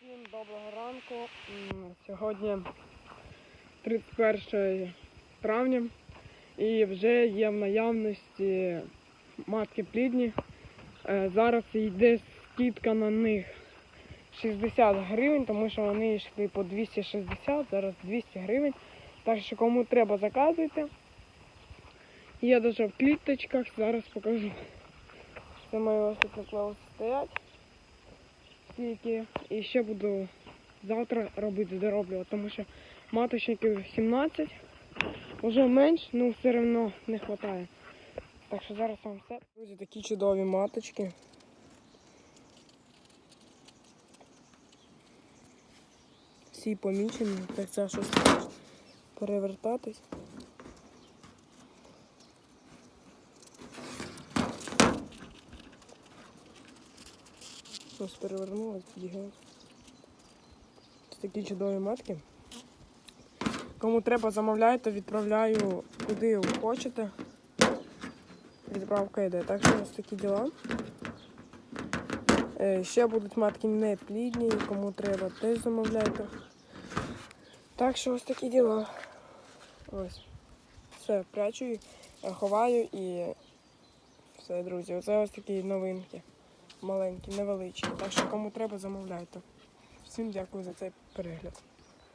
Всім доброго ранку. Сьогодні 31 травня і вже є в наявності матки плідні. Е, Зараз йде скидка на них 60 гривень, тому що вони йшли по 260, зараз 200 гривень. Так що кому треба, заказуйте. Є даже в кліточках, зараз покажу. Це мої ось тут наклеїлися стоять. Скільки. І ще буду завтра робити, дороблювати, тому що маточників 17, вже менш, ну все одно не вистачає. Так що зараз вам все. Друзі, такі чудові маточки. Всі помічені, так це щось перевертатись. Ось перевернулась, підігнулась. Ось такі чудові матки. Кому треба, замовляйте, відправляю куди хочете. Відправка йде. Так що ось такі діла. Е, Ще будуть матки не плідні, кому треба, теж замовляйте. Так що ось такі діла. Ось. Все, прячу, е, ховаю і все, друзі. Оце ось такі новинки. Маленькі, невеличкі. Так що кому треба, замовляйте. Всім дякую за цей перегляд.